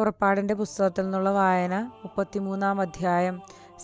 പുറപ്പാടിന്റെ പുസ്തകത്തിൽ നിന്നുള്ള വായന മുപ്പത്തിമൂന്നാം അധ്യായം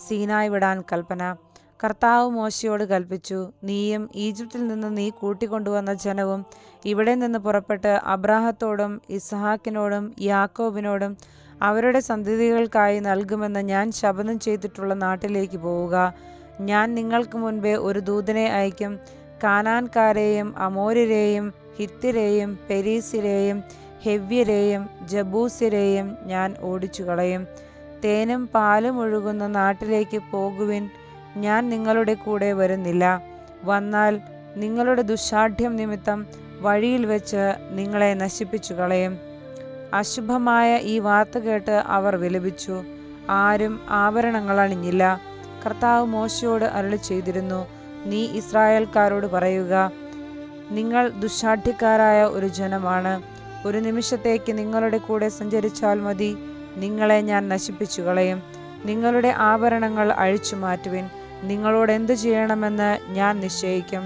സീനായി വിടാൻ കൽപ്പന. കർത്താവ് മോശയോട് കൽപ്പിച്ചു നീയും ഈജിപ്തിൽ നിന്ന് നീ കൂട്ടിക്കൊണ്ടുവന്ന ജനവും ഇവിടെ നിന്ന് പുറപ്പെട്ട് അബ്രാഹത്തോടും ഇസഹാക്കിനോടും യാക്കോബിനോടും അവരുടെ സന്തതികൾക്കായി നൽകുമെന്ന് ഞാൻ ശപഥം ചെയ്തിട്ടുള്ള നാട്ടിലേക്ക് പോവുക. ഞാൻ നിങ്ങൾക്ക് മുൻപേ ഒരു ദൂതനെ അയക്കും. കാനാൻകാരെയും അമോര്യരെയും ഹിത്തിരെയും പെരീസിരെയും ഹെവ്യരെയും ജബൂസിരെയും ഞാൻ ഓടിച്ചു കളയും തേനും പാലും ഒഴുകുന്ന നാട്ടിലേക്ക് പോകുവിൻ. ഞാൻ നിങ്ങളുടെ കൂടെ വരുന്നില്ല. വന്നാൽ നിങ്ങളുടെ ദുശാഠ്യം നിമിത്തം വഴിയിൽ വെച്ച് നിങ്ങളെ നശിപ്പിച്ചു കളയും അശുഭമായ ഈ വാർത്ത കേട്ട് അവർ വിലപിച്ചു. ആരും ആഭരണങ്ങൾ അണിഞ്ഞില്ല. കർത്താവ് മോശയോട് അരുളി ചെയ്തിരുന്നു. നീ ഇസ്രായേൽക്കാരോട് പറയുക. നിങ്ങൾ ദുശാഠ്യക്കാരായ ഒരു ജനമാണ്. ഒരു നിമിഷത്തേക്ക് നിങ്ങളുടെ കൂടെ സഞ്ചരിച്ചാൽ മതി. നിങ്ങളെ ഞാൻ നശിപ്പിച്ചു കളയും നിങ്ങളുടെ ആഭരണങ്ങൾ അഴിച്ചു മാറ്റുവിൻ നിങ്ങളോട് എന്തു ചെയ്യണമെന്ന് ഞാൻ നിശ്ചയിക്കും.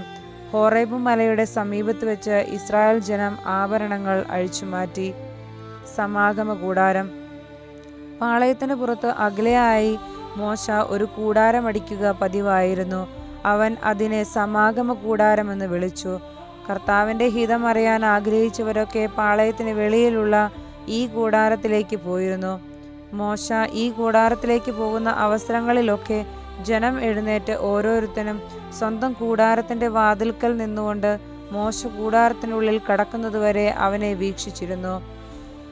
ഹോറേബ് മലയുടെ സമീപത്ത് വെച്ച് ഇസ്രായേൽ ജനം ആഭരണങ്ങൾ അഴിച്ചു മാറ്റി സമാഗമ കൂടാരം പാളയത്തിന് പുറത്ത് അകലെയായി മോശ ഒരു കൂടാരം അടിക്കുക പതിവായിരുന്നു. അവൻ അതിനെ സമാഗമ കൂടാരമെന്ന് വിളിച്ചു. കർത്താവിന്റെ ഹിതം അറിയാൻ ആഗ്രഹിച്ചവരൊക്കെ പാളയത്തിന് വെളിയിലുള്ള ഈ കൂടാരത്തിലേക്ക് പോയിരുന്നു. മോശ ഈ കൂടാരത്തിലേക്ക് പോകുന്ന അവസരങ്ങളിലൊക്കെ ജനം എഴുന്നേറ്റ് ഓരോരുത്തരും സ്വന്തം കൂടാരത്തിന്റെ വാതിൽക്കൽ നിന്നുകൊണ്ട് മോശ കൂടാരത്തിനുള്ളിൽ കടക്കുന്നതുവരെ അവനെ വീക്ഷിച്ചിരുന്നു.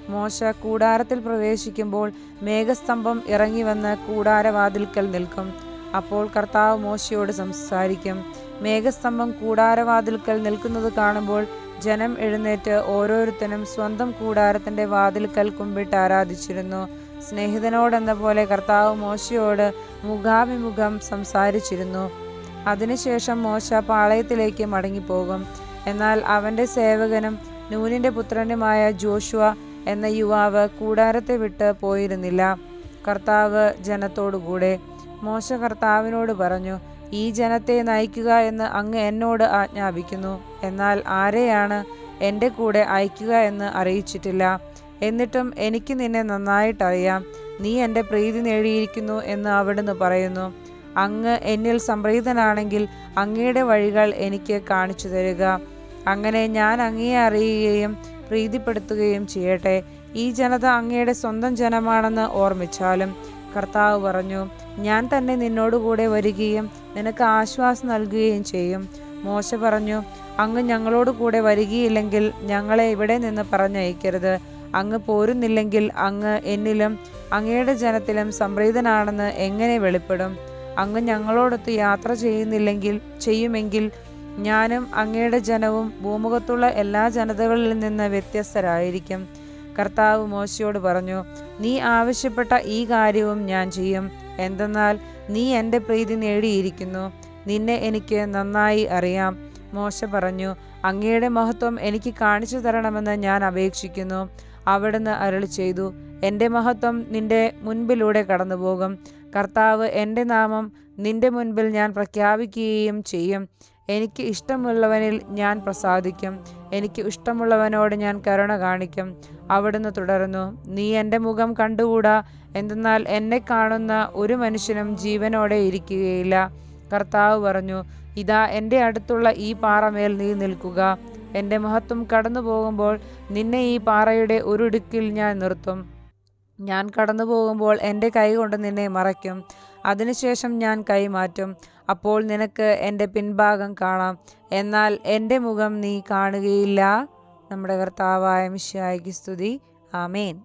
മോശ കൂടാരത്തിൽ പ്രവേശിക്കുമ്പോൾ മേഘസ്തംഭം ഇറങ്ങി വന്ന് കൂടാരവാതിൽക്കൽ നിൽക്കും. അപ്പോൾ കർത്താവ് മോശയോട് സംസാരിക്കും മേഘസ്തംഭം കൂടാരവാതിൽക്കൽ നിൽക്കുന്നത് കാണുമ്പോൾ ജനം എഴുന്നേറ്റ് ഓരോരുത്തരും സ്വന്തം കൂടാരത്തിന്റെ വാതിൽക്കൽ കുമ്പിട്ട് ആരാധിച്ചിരുന്നു. സ്നേഹിതനോടെന്ന പോലെ കർത്താവ് മോശയോട് മുഖാഭിമുഖം സംസാരിച്ചിരുന്നു. അതിനുശേഷം മോശ പാളയത്തിലേക്ക് മടങ്ങിപ്പോകും. എന്നാൽ അവന്റെ സേവകനും നൂനിന്റെ പുത്രനുമായ ജോഷുവ എന്ന യുവാവ് കൂടാരത്തെ വിട്ട് പോയിരുന്നില്ല. കർത്താവ് ജനത്തോടുകൂടെ. മോശ കർത്താവിനോട് പറഞ്ഞു ഈ ജനത്തെ നയിക്കുക എന്ന് അങ്ങ് എന്നോട് ആജ്ഞാപിക്കുന്നു. എന്നാൽ ആരെയാണ് എന്റെ കൂടെ അയക്കുക എന്ന് അറിയിച്ചിട്ടില്ല. എന്നിട്ടും എനിക്ക് നിന്നെ നന്നായിട്ടറിയാം. നീ എന്റെ പ്രീതി നേടിയിരിക്കുന്നു എന്ന് അവിടുന്ന് പറയുന്നു. അങ്ങ് എന്നിൽ സംപ്രീതനാണെങ്കിൽ അങ്ങയുടെ വഴികൾ എനിക്ക് കാണിച്ചു തരിക. അങ്ങനെ ഞാൻ അങ്ങയെ അറിയുകയും പ്രീതിപ്പെടുത്തുകയും ചെയ്യട്ടെ. ഈ ജനത അങ്ങയുടെ സ്വന്തം ജനമാണെന്ന് ഓർമ്മിച്ചാലും കർത്താവ് പറഞ്ഞു ഞാൻ തന്നെ നിന്നോടുകൂടെ വരികയും നിനക്ക് ആശ്വാസം നൽകുകയും ചെയ്യും. മോശ പറഞ്ഞു അങ്ങ് ഞങ്ങളോട് കൂടെ വരികയില്ലെങ്കിൽ ഞങ്ങളെ ഇവിടെ നിന്ന് പറഞ്ഞയക്കരുത്. അങ്ങ് പോരുന്നില്ലെങ്കിൽ അങ്ങ് എന്നിലും അങ്ങയുടെ ജനത്തിലും സംപ്രീതനാണെന്ന് എങ്ങനെ വെളിപ്പെടും? അങ്ങ് ഞങ്ങളോടൊത്ത് യാത്ര ചെയ്യുന്നില്ലെങ്കിൽ ചെയ്യുമെങ്കിൽ ഞാനും അങ്ങയുടെ ജനവും ഭൂമുഖത്തുള്ള എല്ലാ ജനതകളിൽ നിന്ന് വ്യത്യസ്തരായിരിക്കും. കർത്താവ് മോശയോട് പറഞ്ഞു നീ ആവശ്യപ്പെട്ട ഈ കാര്യവും ഞാൻ ചെയ്യും. എന്തെന്നാൽ നീ എന്റെ പ്രീതി നേടിയിരിക്കുന്നു. നിന്നെ എനിക്ക് നന്നായി അറിയാം. മോശ പറഞ്ഞു അങ്ങയുടെ മഹത്വം എനിക്ക് കാണിച്ചു തരണമെന്ന് ഞാൻ അപേക്ഷിക്കുന്നു. അവിടുന്ന് അരളി ചെയ്തു എന്റെ മഹത്വം നിന്റെ മുൻപിലൂടെ കടന്നുപോകും. കർത്താവ് എന്റെ നാമം നിന്റെ മുൻപിൽ ഞാൻ പ്രഖ്യാപിക്കുകയും ചെയ്യും. എനിക്ക് ഇഷ്ടമുള്ളവനിൽ ഞാൻ പ്രസാദിക്കും. എനിക്ക് ഇഷ്ടമുള്ളവനോട് ഞാൻ കരുണ കാണിക്കും. അവിടുന്ന് തുടർന്നു നീ എന്റെ മുഖം കണ്ടുകൂടാ? എന്തെന്നാൽ എന്നെ കാണുന്ന ഒരു മനുഷ്യനും ജീവനോടെ ഇരിക്കുകയില്ല. കർത്താവ് പറഞ്ഞു ഇതാ എന്റെ അടുത്തുള്ള ഈ പാറമേൽ നീ നിൽക്കുക. എന്റെ മഹത്വം കടന്നു പോകുമ്പോൾ നിന്നെ ഈ പാറയുടെ ഒരിടുക്കിൽ ഞാൻ നിർത്തും. ഞാൻ കടന്നു പോകുമ്പോൾ എന്റെ കൈ കൊണ്ട് നിന്നെ മറയ്ക്കും. അതിനുശേഷം ഞാൻ കൈ മാറ്റും അപ്പോൾ നിനക്ക് എന്റെ പിൻഭാഗം കാണാം. എന്നാൽ എന്റെ മുഖം നീ കാണുകയില്ല. നമ്മുടെ കർത്താവായ മിഷ്യായിക്ക് സ്തുതി. ആമേൻ.